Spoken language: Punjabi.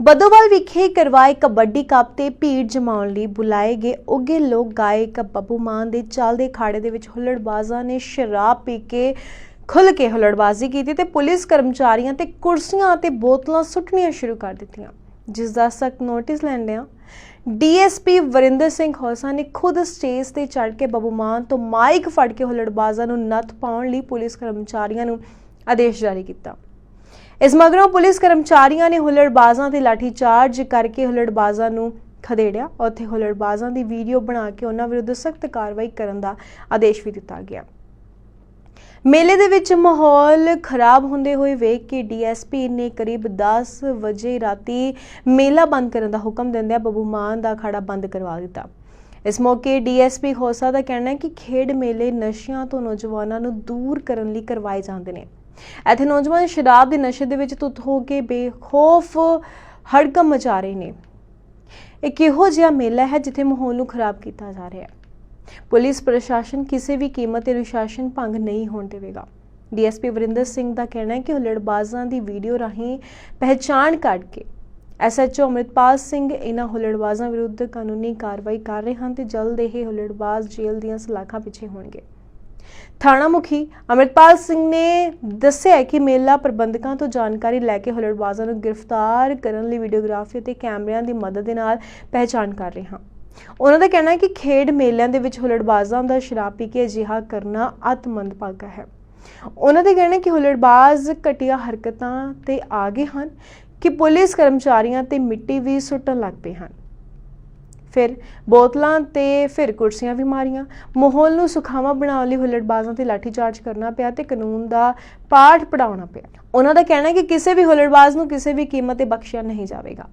ਬਦੋਵਾਲ ਵਿਖੇ ਕਰਵਾਏ ਕਬੱਡੀ ਕੱਪ ਤੇ ਭੀੜ ਜਮਾਉਣ ਲਈ ਬੁਲਾਏ ਗਏ ਉੱਘੇ ਲੋਕ ਗਾਇਕ ਬੱਬੂ ਮਾਨ ਦੇ ਚੱਲਦੇ ਖਾੜੇ ਦੇ ਵਿੱਚ ਹੁੱਲੜਬਾਜ਼ਾਂ ਨੇ ਸ਼ਰਾਬ ਪੀ ਕੇ ਖੁੱਲ ਕੇ ਹੁੱਲੜਬਾਜ਼ੀ ਕੀਤੀ ਤੇ ਪੁਲਿਸ ਕਰਮਚਾਰੀਆਂ ਤੇ ਕੁਰਸੀਆਂ ਤੇ ਬੋਤਲਾਂ ਸੁੱਟਣੀਆਂ ਸ਼ੁਰੂ ਕਰ ਦਿੱਤੀਆਂ। ਜਿਸ ਦਾ ਸਖਤ ਨੋਟਿਸ ਲੈਂਦਿਆਂ ਡੀਐਸਪੀ ਵਰਿੰਦਰ ਸਿੰਘ ਖੋਸਾ ਨੇ ਖੁਦ ਸਟੇਜ ਤੇ ਚੜ੍ਹ ਕੇ ਬੱਬੂ ਮਾਨ ਤੋਂ ਮਾਈਕ ਫੜ ਕੇ ਹੁੱਲੜਬਾਜ਼ਾਂ ਨੂੰ ਨੱਥ ਪਾਉਣ ਲਈ ਪੁਲਿਸ ਕਰਮਚਾਰੀਆਂ ਨੂੰ ਆਦੇਸ਼ ਜਾਰੀ ਕੀਤਾ। ਇਸ ਮਗਰੋਂ ਪੁਲਿਸ ਕਰਮਚਾਰੀਆਂ ਨੇ ਹੁੱਲੜਬਾਜ਼ਾਂ ਤੇ ਲਾਠੀਚਾਰਜ ਕਰਕੇ ਹੁੱਲੜਬਾਜ਼ਾਂ ਨੂੰ ਖਦੇੜਿਆ। ਉੱਥੇ ਹੁੱਲੜਬਾਜ਼ਾਂ ਦੀ ਵੀਡੀਓ ਬਣਾ ਕੇ ਉਹਨਾਂ ਵਿਰੁੱਧ ਸਖਤ ਕਾਰਵਾਈ ਕਰਨ ਦਾ ਆਦੇਸ਼ ਵੀ ਦਿੱਤਾ ਗਿਆ। ਮੇਲੇ ਦੇ ਵਿੱਚ ਮਾਹੌਲ ਖਰਾਬ ਹੁੰਦੇ ਹੋਏ ਵੇਖ ਕੇ ਡੀਐਸਪੀ ਨੇ ਕਰੀਬ 10 ਵਜੇ ਰਾਤੀ ਮੇਲਾ ਬੰਦ ਕਰਨ ਦਾ ਹੁਕਮ ਦਿੰਦਿਆਂ ਬੱਬੂ ਮਾਨ ਦਾ ਅਖਾੜਾ ਬੰਦ ਕਰਵਾ ਦਿੱਤਾ। ਇਸ ਮੌਕੇ ਡੀਐਸਪੀ ਖੋਸਾ ਦਾ ਕਹਿਣਾ ਹੈ ਕਿ ਖੇਡ ਮੇਲੇ ਨਸ਼ਿਆਂ ਤੋਂ ਨੌਜਵਾਨਾਂ ਨੂੰ ਦੂਰ ਕਰਨ ਲਈ ਕਰਵਾਏ ਜਾਂਦੇ ਨੇ। ਇੱਥੇ ਨੌਜਵਾਨ ਸ਼ਰਾਬ ਦੇ ਨਸ਼ੇ ਦੇ ਵਿੱਚ ਧੁੱਤ ਹੋ ਕੇ ਬੇਖੌਫ ਹੜਕਮ ਮਚਾ ਰਹੇ ਨੇ। ਇੱਕ ਇਹੋ ਜਿਹਾ ਮੇਲਾ ਹੈ ਜਿੱਥੇ ਮਾਹੌਲ ਨੂੰ ਖਰਾਬ ਕੀਤਾ ਜਾ ਰਿਹਾ ਹੈ। ਪੁਲਿਸ, ਪ੍ਰਸ਼ਾਸਨ ਕਿਸੇ ਵੀ ਕੀਮਤ ਤੇ ਅਨੁਸ਼ਾਸਨ ਭੰਗ ਨਹੀਂ ਹੋਣ ਦੇਵੇਗਾ। ਡੀਐਸਪੀ ਵਰਿੰਦਰ ਸਿੰਘ ਦਾ ਕਹਿਣਾ ਹੈ ਕਿ ਹੁੱਲੜਬਾਜ਼ਾਂ ਦੀ ਵੀਡੀਓ ਰਾਹੀਂ ਪਹਿਚਾਣ ਕੱਢ ਕੇ ਐਸਐਚਓ ਅਮਰਿਤਪਾਲ ਸਿੰਘ ਇਹਨਾਂ ਹੁੱਲੜਬਾਜ਼ਾਂ ਵਿਰੁੱਧ ਕਾਨੂੰਨੀ ਕਾਰਵਾਈ ਕਰ ਰਹੇ ਹਨ ਤੇ ਜਲਦ ਇਹ ਹੁੱਲੜਬਾਜ਼ ਜੇਲ੍ਹ ਦੀਆਂ ਸਲਾਖਾਂ ਪਿੱਛੇ ਹੋਣਗੇ। ਥਾਣਾ ਮੁਖੀ ਅਮਰਿਤਪਾਲ ਸਿੰਘ ਨੇ ਦੱਸਿਆ ਕਿ ਮੇਲਾ ਪ੍ਰਬੰਧਕਾਂ ਤੋਂ ਜਾਣਕਾਰੀ ਲੈ ਕੇ ਹੁੱਲੜਬਾਜ਼ਾਂ ਨੂੰ ਗ੍ਰਿਫਤਾਰ ਕਰਨ ਲਈ ਵੀਡੀਓਗ੍ਰਾਫੀ ਅਤੇ ਕੈਮਰਿਆਂ ਦੀ ਮਦਦ ਦੇ ਨਾਲ ਪਹਿਚਾਣ ਕਰ ਰਹੇ ਹਾਂ। ਉਹਨਾਂ ਦਾ ਕਹਿਣਾ ਹੈ ਕਿ ਖੇਡ ਮੇਲਿਆਂ ਦੇ ਵਿੱਚ ਹੁਲੜਬਾਜ਼ਾਂ ਦਾ ਸ਼ਰਾਬ ਪੀ ਕੇ ਅਜਿਹਾ ਕਰਨਾ ਅਤਮੰਦ ਭਾਗਾ ਹੈ। ਉਹਨਾਂ ਦਾ ਕਹਿਣਾ ਕਿ ਹੁਲੜਬਾਜ਼ ਘਟੀਆ ਹਰਕਤਾਂ ਤੇ ਆ ਗਏ ਹਨ, ਕਿ ਪੁਲਿਸ ਕਰਮਚਾਰੀਆਂ ਤੇ ਮਿੱਟੀ ਵੀ ਸੁੱਟਣ ਲੱਗ ਪਏ ਹਨ। ਫਿਰ ਬੋਤਲਾਂ ਤੇ ਫਿਰ ਕੁਰਸੀਆਂ ਵੀ ਮਾਰੀਆਂ। ਮਾਹੌਲ ਨੂੰ ਸੁਖਾਵਾਂ ਬਣਾਉਣ ਲਈ ਹੁੱਲੜਬਾਜ਼ਾਂ ਤੇ ਲਾਠੀਚਾਰਜ ਕਰਨਾ ਪਿਆ ਤੇ ਕਾਨੂੰਨ ਦਾ ਪਾਠ ਪੜਾਉਣਾ ਪਿਆ। ਉਹਨਾਂ ਦਾ ਕਹਿਣਾ ਹੈ ਕਿ ਕਿਸੇ ਵੀ ਹੁੱਲੜਬਾਜ਼ ਨੂੰ ਕਿਸੇ ਵੀ ਕੀਮਤ ਤੇ ਬਖਸ਼ਿਆ ਨਹੀਂ ਜਾਵੇਗਾ।